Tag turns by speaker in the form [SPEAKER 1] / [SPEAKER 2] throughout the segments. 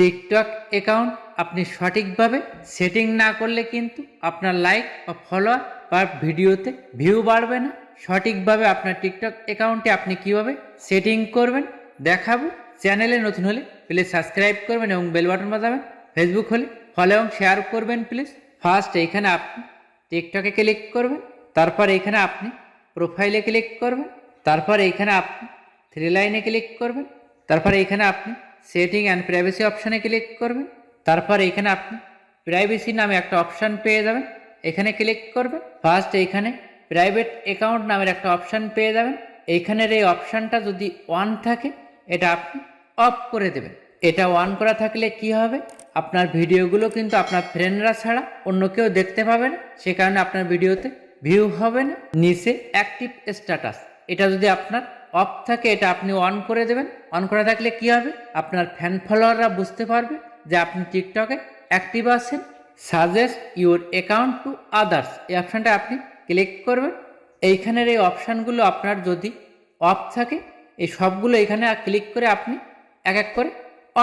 [SPEAKER 1] TikTok account আপনি সঠিকভাবে setting না করলে কিন্তু আপনার লাইক বা ফলোয়ার বা ভিডিওতে ভিউ বাড়বে না। সঠিকভাবে আপনার টিকটক অ্যাকাউন্টে আপনি কীভাবে সেটিং করবেন দেখাবো। চ্যানেলে নতুন হলে প্লিজ সাবস্ক্রাইব করবেন এবং বেল বাটন বাজাবেন। ফেসবুক হলে ফলো এবং শেয়ার করবেন প্লিজ। ফার্স্ট এইখানে আপনি টিকটকে ক্লিক করবেন, তারপর এইখানে আপনি প্রোফাইলে ক্লিক করবেন, তারপর এইখানে আপনি থ্রি লাইনে ক্লিক করবেন, তারপর এইখানে আপনি সেটিং অ্যান্ড প্রাইভেসি অপশানে ক্লিক করবেন। তারপর এইখানে আপনি প্রাইভেসি নামে একটা অপশান পেয়ে যাবেন। এখানে ক্লিক করবেন। ফার্স্ট এইখানে প্রাইভেট অ্যাকাউন্ট নামের একটা অপশান পেয়ে যাবেন। এইখানের এই অপশানটা যদি অন থাকে, এটা আপনি অফ করে দেবেন। এটা অন করা থাকলে কি হবে? আপনার ভিডিওগুলো কিন্তু আপনার ফ্রেন্ডরা ছাড়া অন্য কেউ দেখতে পাবে না। সে কারণে আপনার ভিডিওতে ভিউ হবে না। নিচে অ্যাক্টিভ স্ট্যাটাস এটা যদি আপনার অফ থাকে, এটা আপনি অন করে দেবেন। অন করা থাকলে কি হবে? আপনার ফ্যান ফলোয়াররা বুঝতে পারবে যে আপনি টিকটকে অ্যাক্টিভ আছেন। Suggest your account to others এই অপশানটা আপনি ক্লিক করবেন। এইখানের এই অপশানগুলো আপনার যদি অফ থাকে, এই সবগুলো এখানে ক্লিক করে আপনি এক এক করে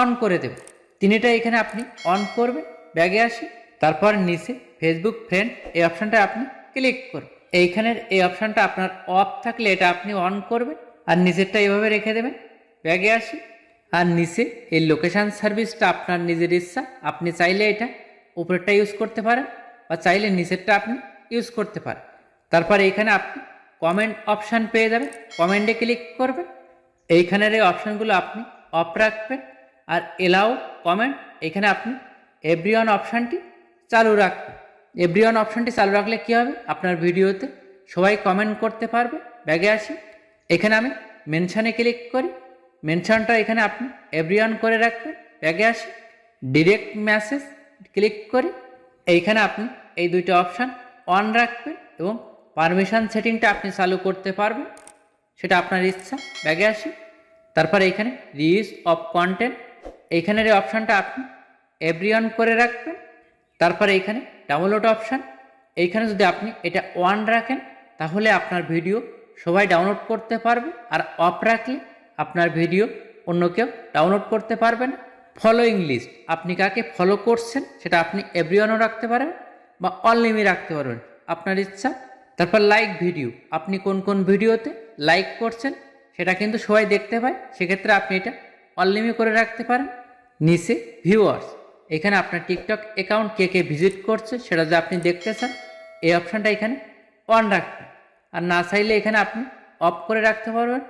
[SPEAKER 1] অন করে দেবেন। তিনটা এখানে আপনি অন করবেন, ব্যাগে আসি। তারপর নিচে ফেসবুক ফ্রেন্ড এই অপশানটা আপনি ক্লিক করবেন। এইখানের এই অপশানটা আপনার অফ থাকলে এটা আপনি অন করবেন আর নিচেরটা এভাবে রেখে দেবেন। ব্যাগে আসি। আর নিচে এই লোকেশান সার্ভিসটা আপনার নিজের ইচ্ছা। আপনি চাইলে এটা উপরেরটা ইউজ করতে পারেন বা চাইলে নিচেরটা আপনি ইউজ করতে পারেন। তারপর এইখানে আপনি কমেন্ট অপশান পেয়ে যাবেন। কমেন্টে ক্লিক করবেন। এইখানের এই অপশানগুলো আপনি অফ রাখবেন। আর এলাও কমেন্ট এখানে আপনি এভরিওয়ান অপশানটি চালু রাখবেন। এভরিওয়ান অপশানটি চালু রাখলে কী হবে? আপনার ভিডিওতে সবাই কমেন্ট করতে পারবে। ব্যাগে আসি। এখানে আমি মেনশানে ক্লিক করি। মেনশনটা এখানে আপনি এভরিওয়ান করে রাখবেন। ব্যাগে আসি। ডিরেক্ট মেসেজ ক্লিক করি। এইখানে আপনি এই দুইটা অপশান অন রাখবেন এবং পারমিশন সেটিংটা আপনি চালু করতে পারবেন। সেটা আপনার ইচ্ছা। ব্যাগে আসি। তারপর এইখানে রিউজ অফ কন্টেন্ট এইখানের এই অপশানটা আপনি এভরিওয়ান করে রাখবেন। তারপর এইখানে ডাউনলোড অপশান এইখানে যদি আপনি এটা অন রাখেন, তাহলে আপনার ভিডিও সবাই ডাউনলোড করতে পারবে আর অফ রাখলে আপনার ভিডিও অন্য কেউ ডাউনলোড করতে পারবে না। ফলোয়িং লিস্ট আপনি কাকে ফলো করছেন সেটা আপনি এভরিওয়ানও রাখতে পারেন বা অনলিমি রাখতে পারবেন। আপনার ইচ্ছা। তারপর লাইক ভিডিও আপনি কোন কোন ভিডিওতে লাইক করছেন সেটা কিন্তু সবাই দেখতে পায়। সেক্ষেত্রে আপনি এটা অনলিমি করে রাখতে পারেন। নিচে ভিউয়ার্স এখানে আপনার টিকটক অ্যাকাউন্ট কে কে ভিজিট করছে সেটা যদি আপনি দেখতে চান এই অপশানটা এখানে অন রাখবেন। আর না চাইলে এখানে আপনি অফ করে রাখতে পারবেন।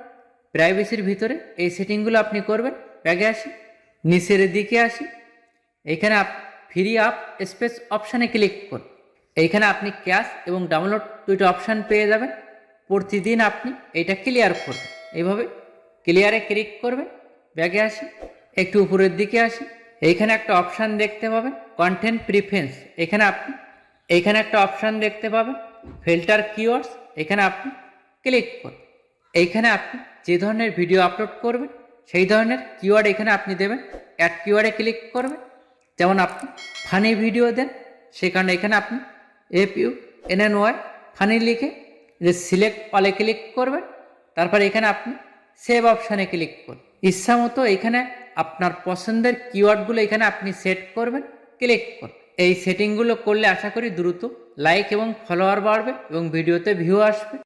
[SPEAKER 1] প্রাইভেসির ভিতরে এই সেটিংগুলো আপনি করবেন। ব্যাগে আসি, নিচের দিকে আসি এইখানে আপ ফ্রি আপ স্পেস অপশানে ক্লিক করুন। এইখানে আপনি ক্যাশ এবং ডাউনলোড দুইটা অপশান পেয়ে যাবেন। প্রতিদিন আপনি এইটা ক্লিয়ার করবেন। এইভাবে ক্লিয়ারে ক্লিক করবেন। ব্যাগে আসি, একটু উপরের দিকে আসি এইখানে একটা অপশান দেখতে পাবেন কন্টেন্ট প্রিফারেন্স এখানে আপনি, এইখানে একটা অপশান দেখতে পাবেন ফিল্টার কিওয়ার্ডস এখানে আপনি ক্লিক করুন। এইখানে আপনি যে ধরনের ভিডিও আপলোড করবেন, সেই ধরনের কিওয়ার্ড এখানে আপনি দেবেন অ্যাড কিওয়ার্ডে ক্লিক করবেন। যেমন আপনি ফানি ভিডিও দেন সেই কারণে এখানে আপনি F U N N Y funny লিখে যে সিলেক্ট অলে ক্লিক করবেন, তারপর এখানে আপনি সেভ অপশানে ক্লিক করুন। ইচ্ছা মতো এখানে আপনার পছন্দের কিওয়ার্ডগুলো এখানে আপনি সেট করবেন ক্লিক করুন এই সেটিংগুলো করলে আশা করি দ্রুত লাইক এবং ফলোয়ার বাড়বে এবং ভিডিওতে ভিউ আসবে।